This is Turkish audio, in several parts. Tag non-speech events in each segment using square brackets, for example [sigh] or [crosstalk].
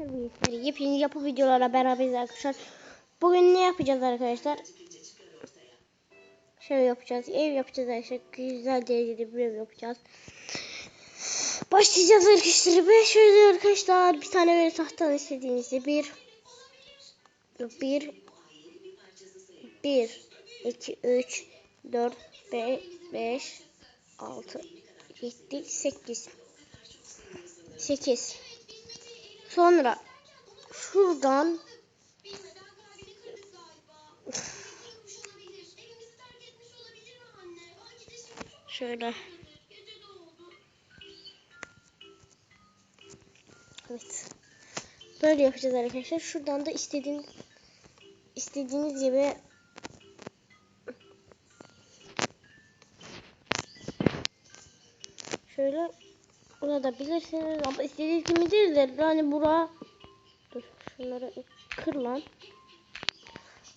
arkadaşlar yepyeni yapı videolarla beraberiz arkadaşlar. Bugün ne yapacağız arkadaşlar? Şöyle yapacağız. Ev yapacağız arkadaşlar. Güzel derecede bir ev yapacağız. Başlayacağız arkadaşlar. Ve şöyle arkadaşlar bir tane böyle tahtadan istediğinizde bir bir bir iki üç dört beş altı yedi sekiz sekiz Sonra şuradan şöyle Evet. Böyle yapacağız arkadaşlar. Şuradan da istediğin istediğiniz gibi burada bilirsiniz ama istediğiniz gibi değil de yani bura dur şunları kır lan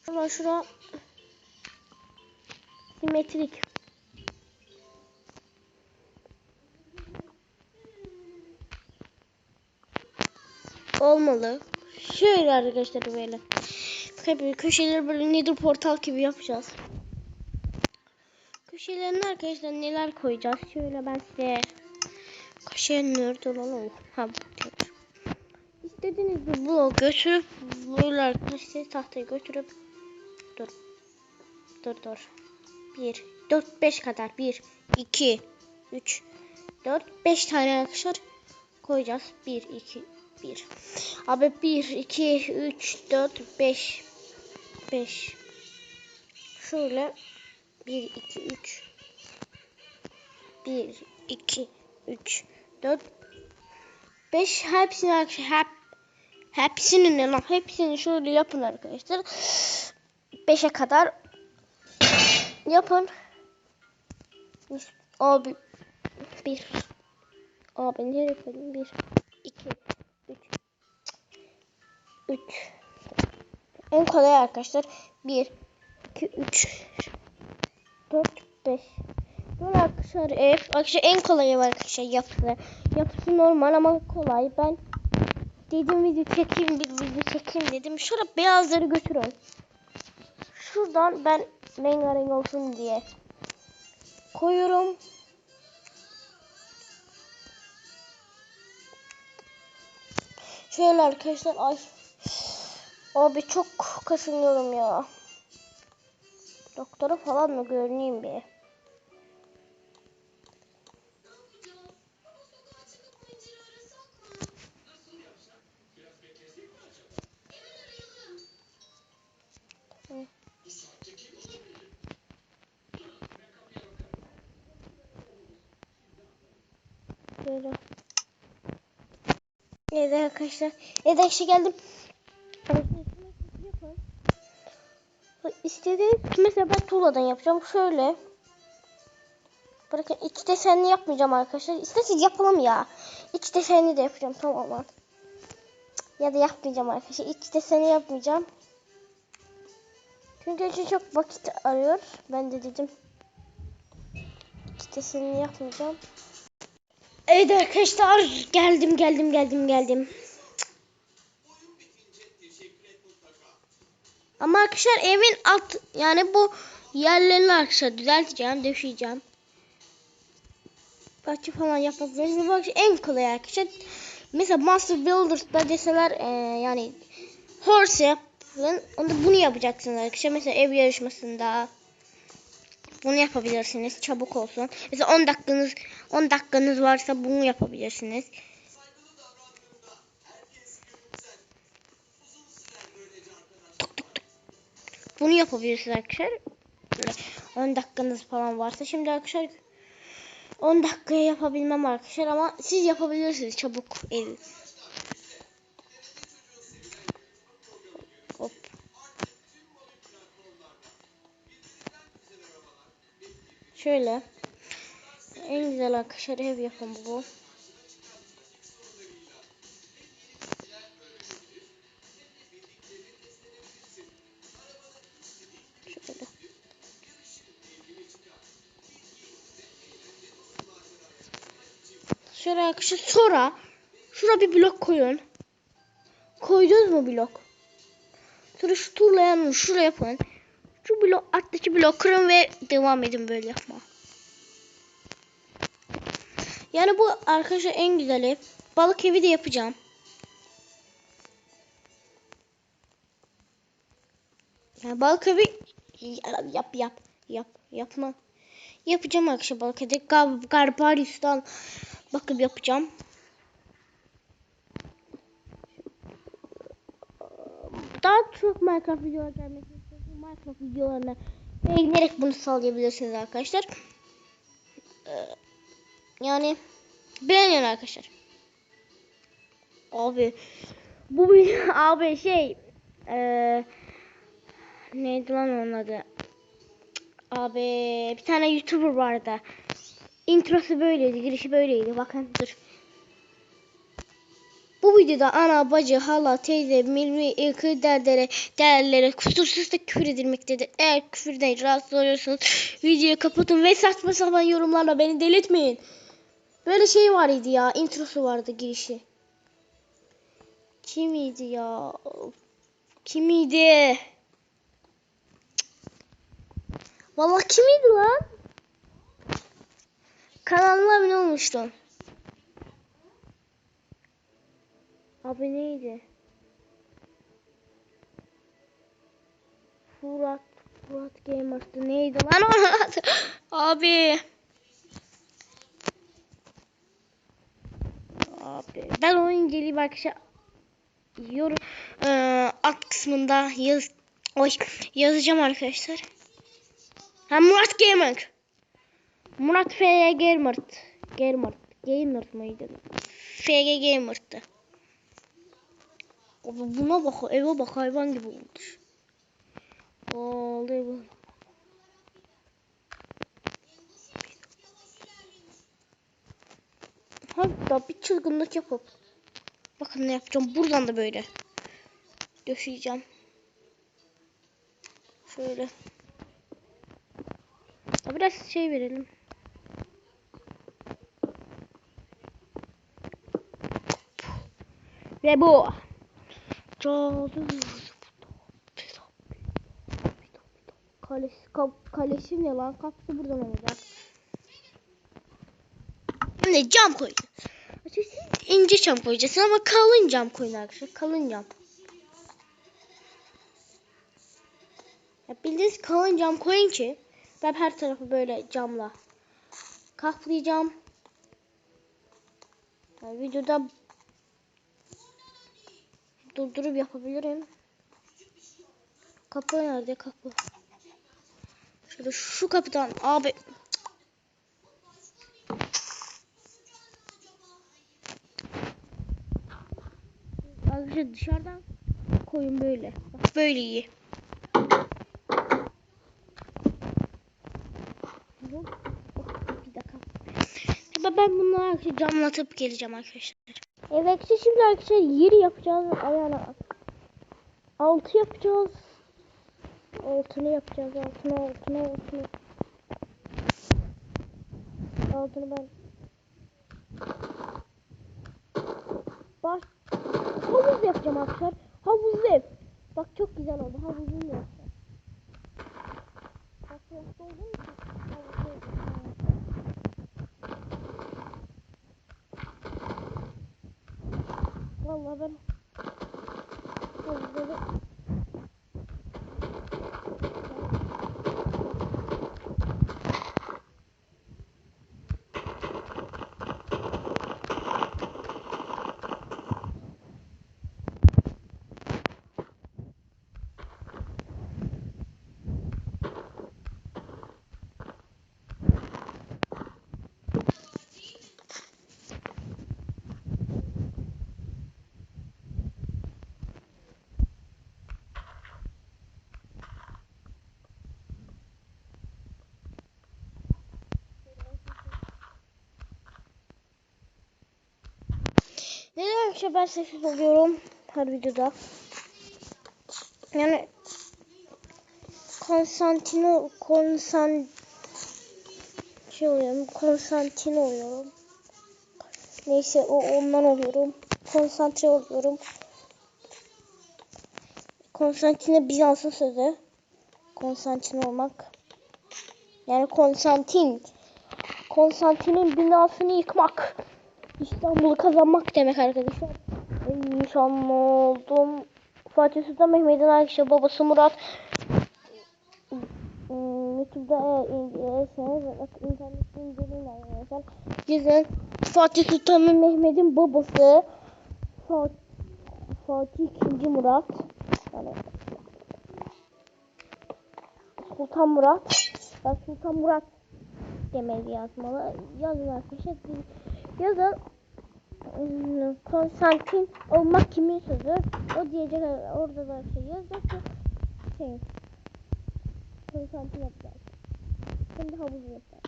şura şura simetrik olmalı. Şöyle arkadaşlar böyle. Tabii köşeleri böyle nedir portal gibi yapacağız. Köşelerine arkadaşlar neler koyacağız? Şöyle ben size köşeye nerd olalım. Ha bu İstediğiniz bir blok götürüp böyle arkadaşlar tahtayı götürüp dur dur dur. 1 4 5 kadar. 1 2 3 4 5 tane arkadaşlar koyacağız. 1 2 1 Abi 1 2 3 4 5 5 Şöyle 1 2 3 1 2 3 4 5 hepsini hep hepsini ne lan? Hepsini şöyle yapın arkadaşlar. 5'e kadar yapın. Abi 1 abi nereye koydum 1 2 3 3 en kolay arkadaşlar. 1 2 3 4 5 Böyle arkadaşlar ev arkadaşlar en kolayı var arkadaşlar yapısı yapısı normal ama kolay ben dedim video çekeyim bir video çekeyim dedim şurada beyazları götürün şuradan ben rengarenk olsun diye koyuyorum Şöyle arkadaşlar ay. Abi çok kaşınıyorum ya. Doktora falan mı görüneyim bir. Arkadaşlar. Evet arkadaşlar geldim. İstediğiniz mesela ben tuğladan yapacağım. Şöyle. Bırakın iç desenli yapmayacağım arkadaşlar. İsterseniz yapalım ya. İç desenli de yapacağım tamamen. Ya da yapmayacağım arkadaşlar. İç deseni yapmayacağım. Çünkü için çok vakit arıyor. Ben de dedim. İç desenini yapmayacağım. Evet arkadaşlar geldim geldim geldim geldim. Ama arkadaşlar evin alt yani bu yerlerini arkadaşlar düzelteceğim, döşeyeceğim. Bahçe falan yapmak. Bak en kolay arkadaşlar. Mesela Master Builders'da deseler e, yani horse yapın. Onda bunu yapacaksınız arkadaşlar. Mesela ev yarışmasında bunu yapabilirsiniz. Çabuk olsun. Mesela 10 dakikanız 10 dakikanız varsa bunu yapabilirsiniz. Bunu yapabilirsiniz arkadaşlar. Böyle 10 dakikanız falan varsa şimdi arkadaşlar 10 dakikaya yapabilmem arkadaşlar ama siz yapabilirsiniz çabuk ev. Hop. Şöyle. En güzel arkadaşlar ev yapımı bu. Şöyle arkadaşlar sonra şura bir blok koyun. Koydunuz mu blok? Sonra şu turlayanı şuraya yapın. Şu blok alttaki blok kırın ve devam edin böyle yapma. Yani bu arkadaşlar en güzeli. Balık evi de yapacağım. Yani balık evi yap yap yap yapma. Yapacağım arkadaşlar balık evi. Gar Garbarius'tan bakıp yapacağım. Daha çok Minecraft videolar gelmesini istiyorsanız Minecraft videolarına beğenerek bunu sağlayabilirsiniz arkadaşlar. Ee, yani beğenin arkadaşlar. Abi bu [laughs] abi şey eee neydi lan onun adı? Abi bir tane YouTuber vardı. Introsu böyleydi, girişi böyleydi. Bakın dur. Bu videoda ana, bacı, hala, teyze, milmi, ilkı, derdere, değerlere kusursuz da küfür edilmektedir. Eğer küfürden rahatsız oluyorsanız videoyu kapatın ve saçma sapan yorumlarla beni delirtmeyin. Böyle şey var idi ya. Introsu vardı girişi. Kimiydi ya? Kimiydi? Vallahi kimiydi lan? Kanalıma abone olmuştum. Abi neydi? Furat Furat Gamers'tı neydi lan onun [laughs] adı? Abi. Abi ben onu inceleyip arkadaşlar yorum eee, alt kısmında yaz oy, yazacağım arkadaşlar. Ha Murat Gamer. Murat FG Gamer. Gamer. Gamer mıydı? FG Gamer'dı. Abi buna bak eve bak hayvan gibi olmuş. Vallahi bu. Hatta bir çılgınlık yapıp bakın ne yapacağım buradan da böyle döşeyeceğim. Şöyle. Biraz şey verelim. Ve bu. Cadı. Kalesi, kap, kalesi ne lan? Kapısı buradan olacak. Şimdi cam koyacağız. Siz ince cam koyacaksın ama kalın cam koyun arkadaşlar. Kalın cam. Ya bildiğiniz kalın cam koyun ki ben her tarafı böyle camla kaplayacağım. Yani videoda durdurup yapabilirim. Kapı nerede kapı? Şöyle şu kapıdan abi. Arkadaşlar dışarıdan koyun böyle. Bak böyle iyi. Bir dakika. Ben arkadaşlar camlatıp geleceğim arkadaşlar. Evet şimdi arkadaşlar yeri yapacağız. Ayağına altı yapacağız. Altını yapacağız. Altını altını altını. Altını ben. Bak. Havuz yapacağım arkadaşlar. Havuzlu ev. Bak çok güzel oldu. Havuzlu yapacağım. Bak burası olduğu Vallahi ben arkadaşlar ben sessiz oluyorum her videoda? Yani Konstantino konsan şey oluyorum. Konstantin oluyorum. Neyse o ondan oluyorum. Konsantre oluyorum. Konstantine Bizans'ın sözü. Konstantin olmak. Yani Konstantin. Konstantin'in binasını yıkmak. İstanbul'u kazanmak demek arkadaşlar. Nişanlı oldum. Fatih Sultan Mehmet'in arkadaşı babası Murat. Hmm, YouTube'da eğer incelerseniz internette inceleyin arkadaşlar. Gizlen Fatih Sultan Mehmet'in babası Fatih, Fatih II. Murat. Yani Sultan Murat. Ben Sultan Murat demeli yazmalı. Yazın arkadaşlar. Yazın Konstantin olmak kimin sözü? O diyecek orada da şey yazacak ki şey Konstantin yapacak. Şimdi havuzu yapacak.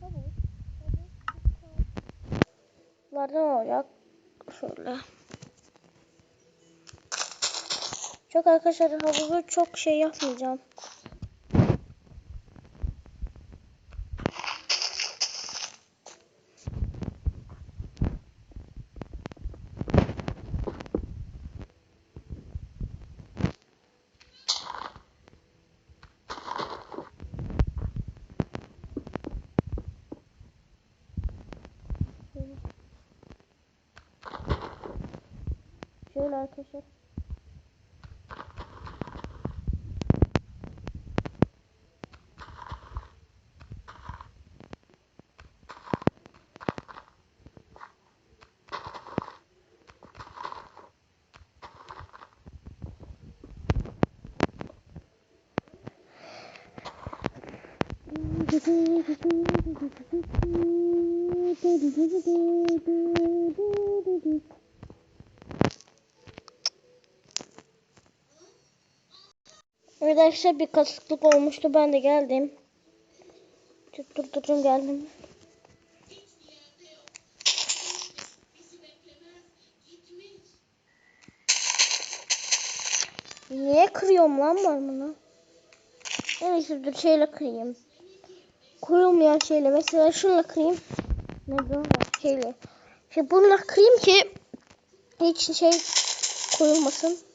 Havuz. Havuz. Bunlardan olacak. Şöyle. Çok arkadaşlar havuzu çok şey yapmayacağım. Şöyle. Şöyle arkadaşlar. Evet arkadaşlar bir kasıklık olmuştu. Ben de geldim. Tutturdum geldim. Niye kırıyorum lan ben bunu? Neyse dur şeyle kırayım. Koyulmayan şeyle mesela şunla kırayım. Ne diyor? Şeyle. Şey bununla kırayım ki hiç şey koyulmasın.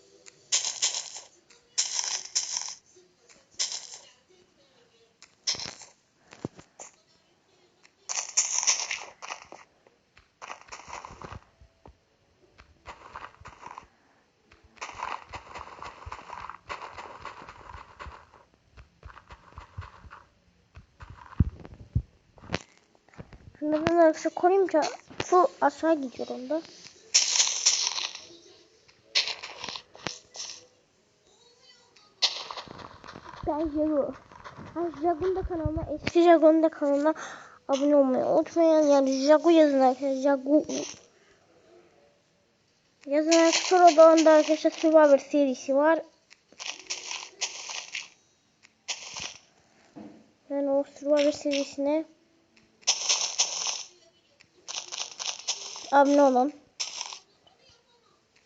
Şunlardan arkadaşlar koyunca su aşağı gidiyor onda. Ben Jago. Jago'nun da kanalına, eski Jago'nun da kanalına abone olmayı unutmayın. Yani Jago yazın arkadaşlar. Jago. Yazın arkadaşlar. O da onda arkadaşlar Survivor serisi var. Yani o Survivor serisine abone olun.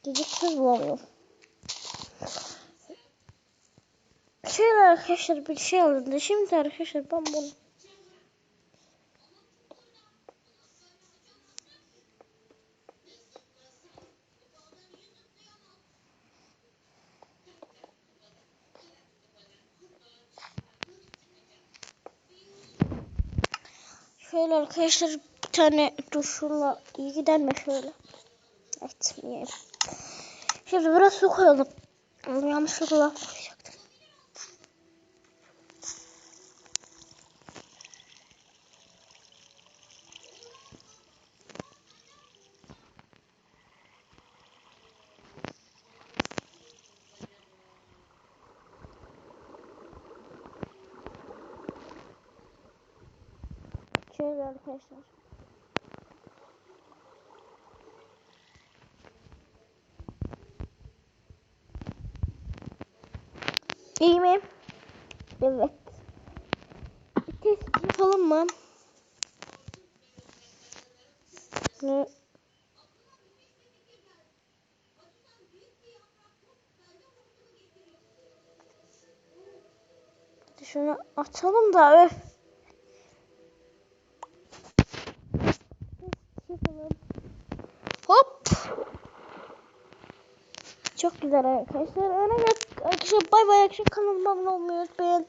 Geciksiz bulamıyorum. Şöyle arkadaşlar bir şey alındı. Şimdi arkadaşlar ben bunu Şöyle arkadaşlar tane dur iyi gider mi şöyle? Etmeyelim. Şimdi biraz su koyalım. Yanlışlıkla koyacaktım. Şöyle arkadaşlar. İyi mi? Evet. Test yapalım mı? Ne? Şunu açalım da öf. Hop. çok güzel arkadaşlar. Öyle arkadaşlar bay bay arkadaşlar kanalıma abone olmayı unutmayın.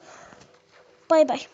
Bay bay.